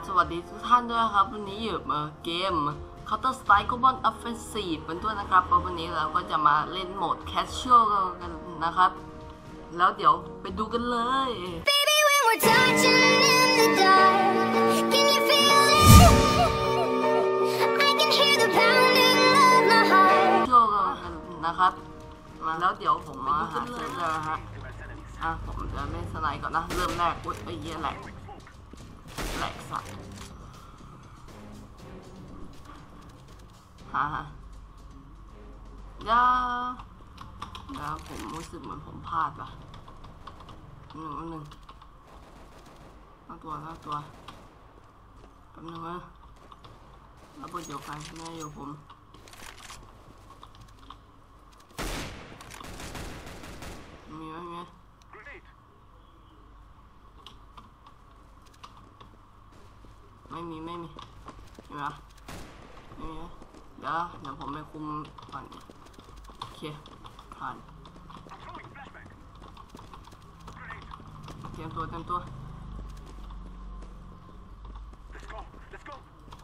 บสวัสดีทุกท่านด้วยครับ วันนี้อยู่มาเกม Counter Strike Global Offensive เป็นตัวนะครับเพราะวันนี้เราก็จะมาเล่นโหมด Casual กันนะครับ แล้วเดี๋ยวไปดูกันเลย Baby, when we're touching in the dark, can you feel it? I can hear the pounding of my heart. โชว์กันนะครับ มาแล้วเดี๋ยวผมมาหาเซิร์ฟเลยนะฮะ อะผมจะเล่นสไนด์ก่อนนะ เริ่มแรก อุ้ยไอ้เหี้ยแหลกแหลก สัตว์ฮะฮะยาแล้วผมรู้สึกเหมือนผมพลาดว่ะหนึ่งหนึ่งตั้งตัวตั้งตัวแป๊บนึงนะแล้วเปิดอยู่ใครไม่อยู่ผมไหมมีไหม ไม่มีไม่มีมีไหมไม่มีเดี๋ยวเดี๋ยวผมไปคุมก่อนโอเคผ่านเตรียมตัวเตรียมตัว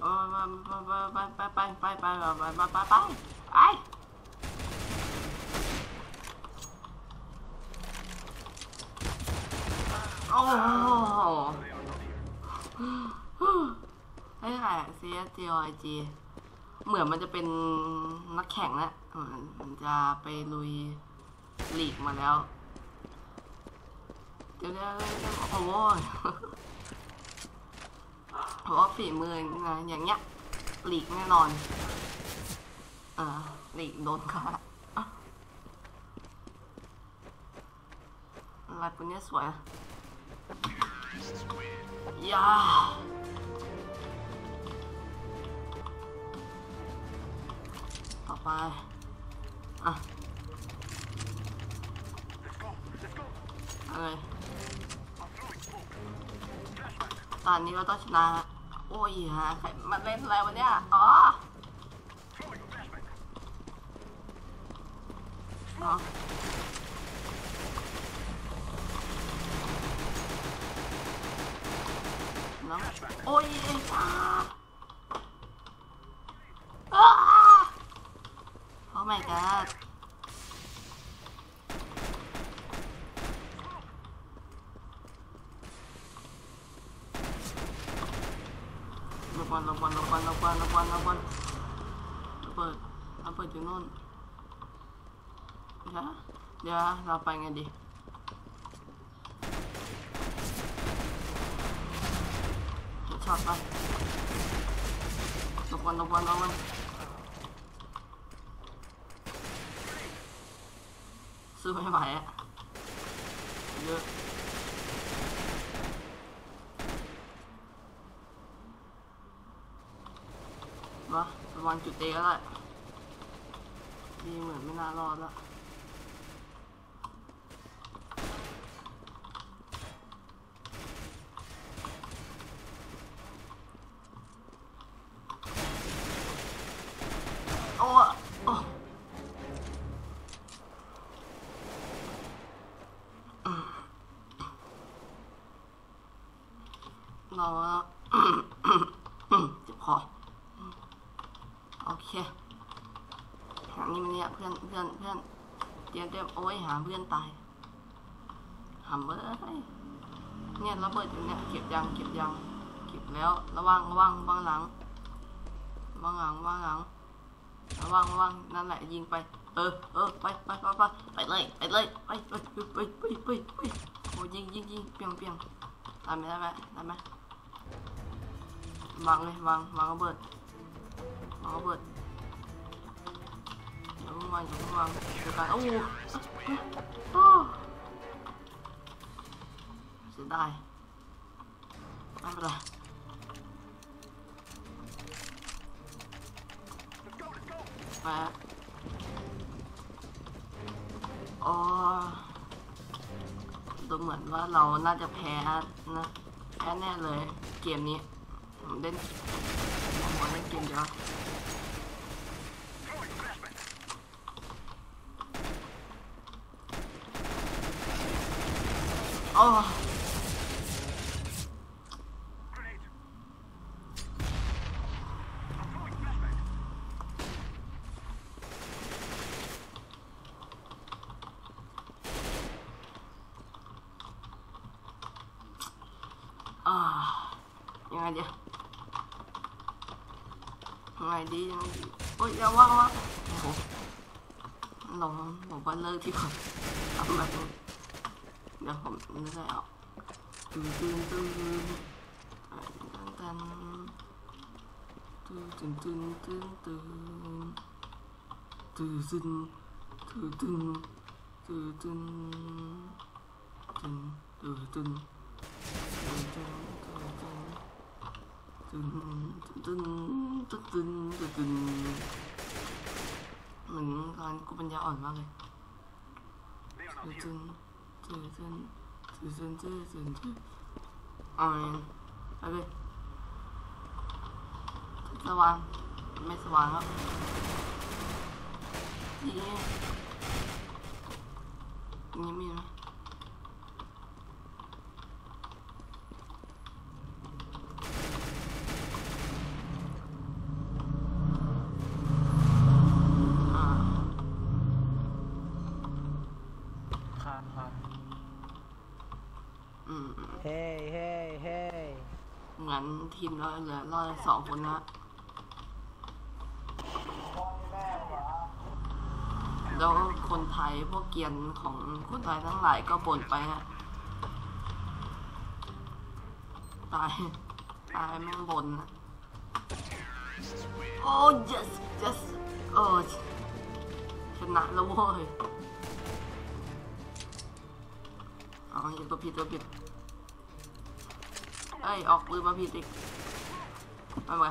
เออไปไปไปไปไปไปไปไปไปไปไปไปโอ้ โหไอ้ค่ะ CSGOIG เหมือนมันจะเป็นนักแข่งนะเหมือนมันจะไปลุยลีกมาแล้ว เดี๋ยวเดี๋ยวเดี๋ยวโอ้ยเพราะว่าฝีมือนะอย่างเงี้ยลีกแน่นอน อ่าลีกโดนเขาอะไรปุ่นเนี้ยสวยอะยา ไปอะอะไรตอนนี้เราต้องชนะ โอ้ยฮะใครมาเล่นอะไรวะเนี่ย อ๋ออ๋อโอ้ยอ้า Oh my god. Lepan, lepan, lepan, lepan, lepan, lepan. Lepan. Apa itu non? Ya, ya, lapangnya deh. Cepat lah. Lepan, lepan, lepan. ซื้อไม่ไหวอะเยอะวะประมาณจุดเตะก็ได้ดีเหมือนไม่น่ารอดแล้ว โอ้โอ้ เจ็บคอโอเคหานี่มันเนี่ยเพื่อนเพื่อนเพื่อนเตรียมเตรียมโอ้ยหาเพื่อนตายหำเบ้ยเนี่ยระเบิดอยู่เนี่ยเก็บยังเก็บยังเก็บแล้วระวังระวังระวังหลังระวังหลังระวังหลังระวังระวังนั่นแหละยิงไป เออเออไปไปไปไปไปเลยไปเลยไปไปไปไปไปไปโอ้ยิงยิงยิงเปียงเปียงได้ไหมได้ไหมได้ไหม วางเลยวางวางระเบิดวางระเบิดเดี๋ยววางเดี๋ยวางเดี๋ยวกันโอ้โหโอ้เสียดายไม่เป็นไรมาอ๋อดูเหมือนว่าเราน่าจะแพ้นะแพ้แน่เลยเกมนี้ Đến Không còn đến trên Oh. Ah. Yang ada. กมเดียวโอ้อ่ายังไงเดียวยังไงดียังไงดีโอ้ยอย่าว่างว่างโอ้โหลงผมว่า เลิกที่ก่อนทำแบบนี้เดี๋ยวผมนึกได้ออกตื่นตื่นตื่นตันตื่นตื่นตื่นตื่นตื่นตื่นตื่นตื่นตื่นตื่นตื่นตื่นตื่นตื่นตึนตึนตึนตึนตึนตึนเหมือนตอนกูปัญญาอ่อนมากเลยตึนตึนตึนตึนตึนตึนตึนตึนอ่อนไปเลยสว่างไม่สว่างครับนี่นี่มีไหม อ่า คานคาน อืม เฮ้เฮ้เฮ้ เหมื นทีมเราเหลือรอดสองคนนะแล้วคนไทยพวกเกียนของคนไทยทั้งหลายก็บ่นไปฮะตายตายแม่งบ่นนะโอ้ yes yes โอ้ชนะแล้วเว้ยอ๋อย่าตัวผิดตัวผิดเอ้ยออกปืนมาผิดอีก ไปไป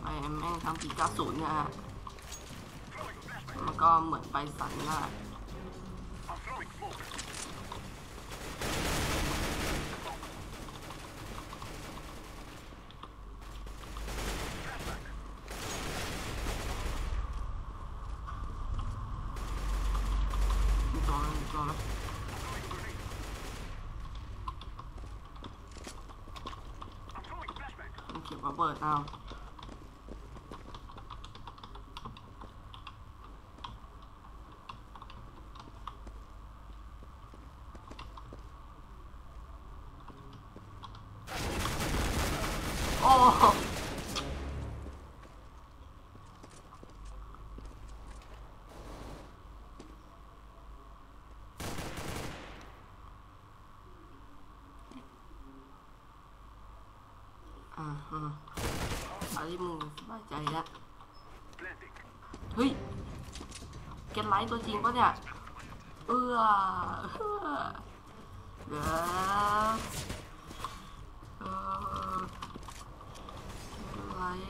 ไปแม่งทำปีกาศูนย์เนี่ยฮะมันก็เหมือนไปสันน่ะตัวไหมมีตัวไหมมันเก็บ ระเบิดเอาโอ้อ่าฮะอันนี้มึงสบาย ใจล้วเฮ้ยเก็ตไลท์ตัวจริงปะเนี่ยเอื้อเอื้อเดี๋ยวเออไลท์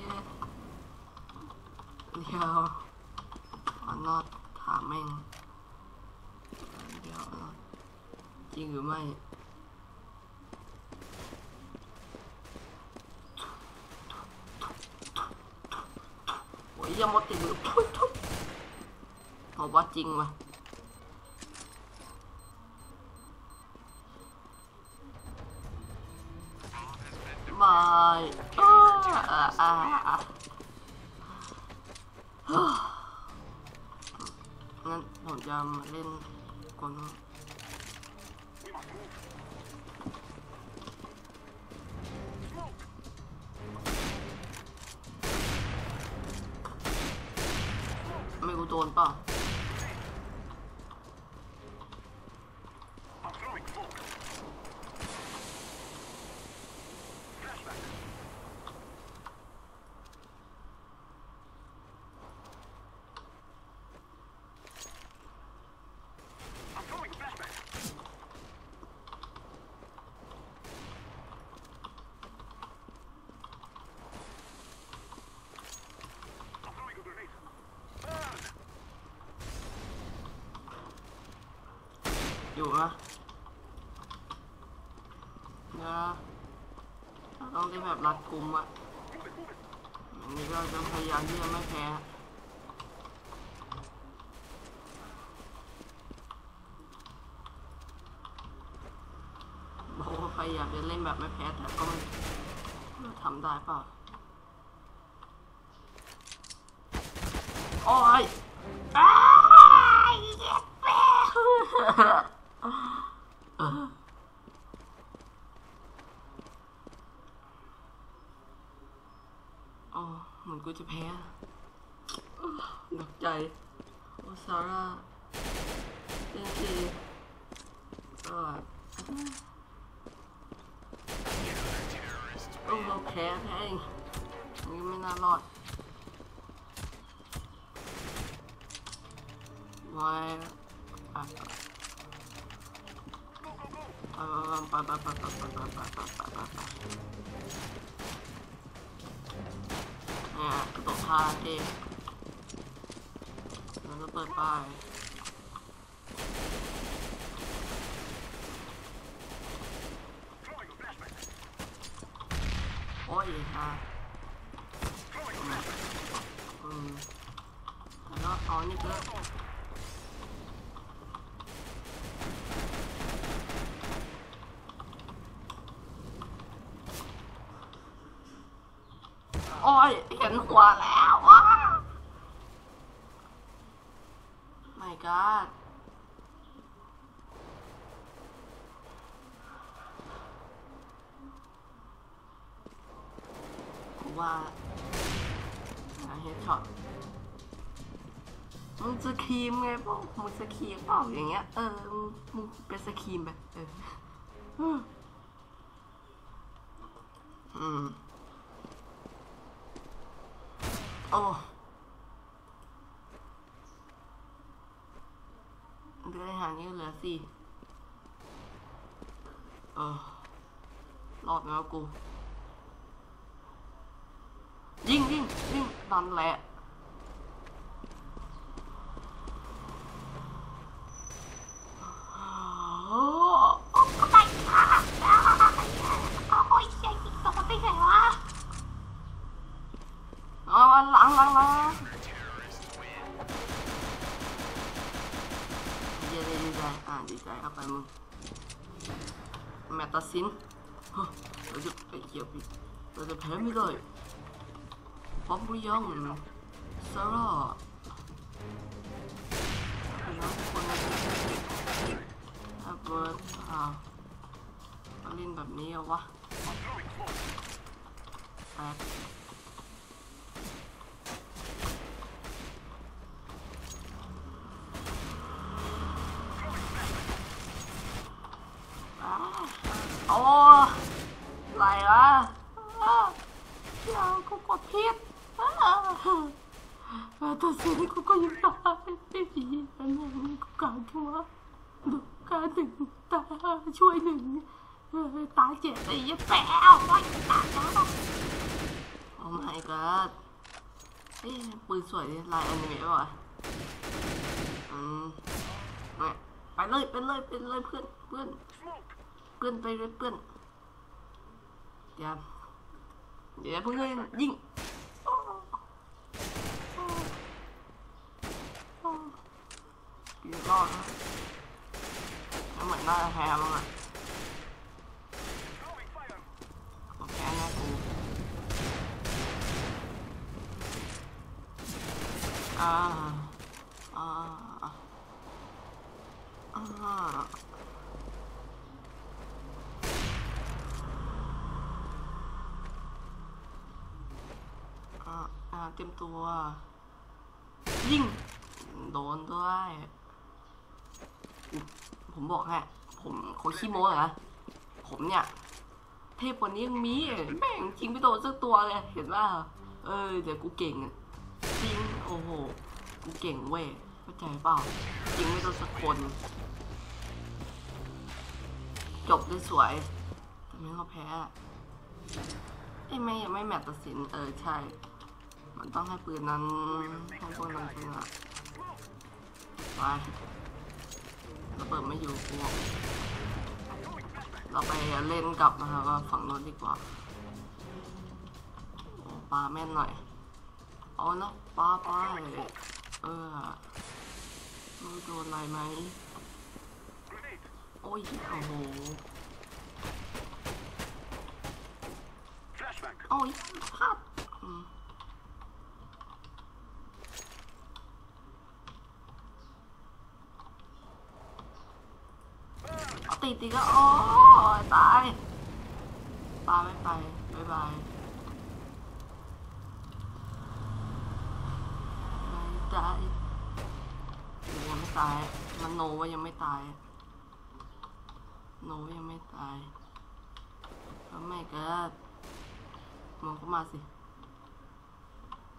เดี๋ยวอันนอดถามแม่งเดี๋ยวจริงหรือไม่ อ้ยยังหมดติดมือทุยทุยบอกว่าจริงวะบายอ่าอ่าอ่างั้นผมจะมาเล่นกลไนเปล่า อยู่นะนะต้องได้แบบรัดกุมอะอันนี้ก็จะพยายามที่จะไม่แพ้บอกว่าพยายามจะเล่นแบบไม่แพ้แต่ก็ไม่ไม่ทำได้เปล่าโอ้ยอ้ายเย็ดแม่ อนกูจะแพ้หนักใจโอซาร่าเจนซีเออโอ้เราแพ้แพ้เองนี่ไม่น่ารอดไว้อะไปไปไปไปไปไปไปไปไปไปไปเตกระโดดพาเองแล้วก็เปิดป้ายโอ้ยฮะอืมแล้วก็เอานี่ก็ อ้ยเห็นหัวแล้วว้า my god ว่าเฮดช็อตมึงจะครีมไงพวกมึงจะครีมเปล่าอย่างเงี้ย เออ มึงมึงเป็นสครีมไปเออ อืม อืมโอ้เหลืออาหางนี้เหลือสี่เออรอดแล้วกู ยิงยิงยิงนั่นแหละโอ้โอ้ตายค่ะโอ้ยยิงตกมาได้ไงวะอ๋อหลังหลังหลังดีใจ ดีใจอ่าดีใจเข้าไปมึงแมตตาซินเราจะไปเกี่ยวผิดเราจะแพ้ไม่ได้พร้อมหรือยังซาร่าแล้วคนถ้าเบิร์ดอ่ามาเล่นแบบนี้เหรอวะแปด อ้ไหลวะอ้าวอย่ากูกดผิดแต่สิ่งที่กูก็ยังตายไม่ดีอันนั้นกูการแค่ว่าดูการหนึ่งตาช่วยหนึ่งตาเจ็บไอ้ยี่แปวไอ้ตายแล้วโอ้ my god เอ้ยปืนสวยลายอนิเมะวะอืมไปเลยไปเลยไปเลยเพื่อนเพื่อน เพื่อนไปเลยเพื่อนเดี๋ยวเดี๋ยวเพิ่งเลยยิงยิงรอดนะแล้วเหมือนหน้าแฮมั้งอะโอเคนะกูอ่าอ่าอ่า อ่าอ่า เตรียมตัว ยิ่งโดนด้วยผมบอกฮะ ผมโคชขี้โม้เหรอผมเนี่ย เทพกว่านี้ยังมีแม่งจริงไม่โดนสักตัวเลย เห็นว่า เออ เดี๋ยวกูเก่งจริง โอ้โห กูเก่งเว้ยเข้าใจเปล่า จริงไม่โดนสักคน จบได้สวยแต่ไม่เขาแพ้อะเอ้ยไม่ไม่แมตช์ตัดสิน เออ ใช่ มันต้องให้ปืนนั้นให้พวกนั้นชนะไปเราเปิดไม่อยู่กูเราไปเล่นกลับนะครับฝั่งโน้นดีกว่าปลาแม่นหน่อย เอาเนาะปลาไปเออไม่โดนอะไรไหม โอ้ยโอ้โหโอ้ยพลาด ติดอีกก็โอ้ตายปลาไม่ไปบายบายไม่ตายยังไม่ตาย มันโนว่ายังไม่ตาย โนยังไม่ตายแล้วแม่ก็งเข้ามาสิ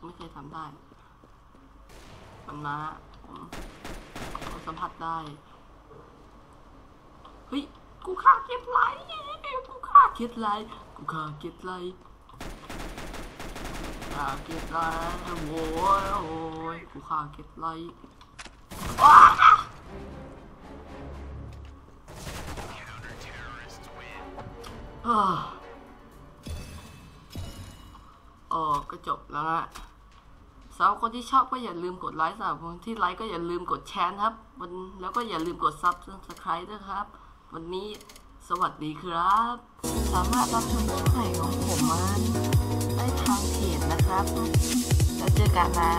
ไม่เคยทำได้ มันมาผมสัมผัสได้ เฮ้ย กูฆ่าเก็บไลท์กูฆ่าเก็บไลท์กูฆ่าเก็บไลท์ฆ่าเก็บไลท์โว้ยโอ้ยกูฆ่าเก็บไลท์ว้าเออเออก็จบแล้วนะสำหรับคนที่ชอบก็อย่าลืมกดไลค์สำหรับคนที่ไลค์ก็อย่าลืมกดแชร์ครับ แล้วก็อย่าลืมกดซับสไครต์ด้วยครับ วันนี้สวัสดีครับ สามารถรับชมคลิปใหม่ของผมมาได้ทางเพจนะครับ แล้วเจอกันนะ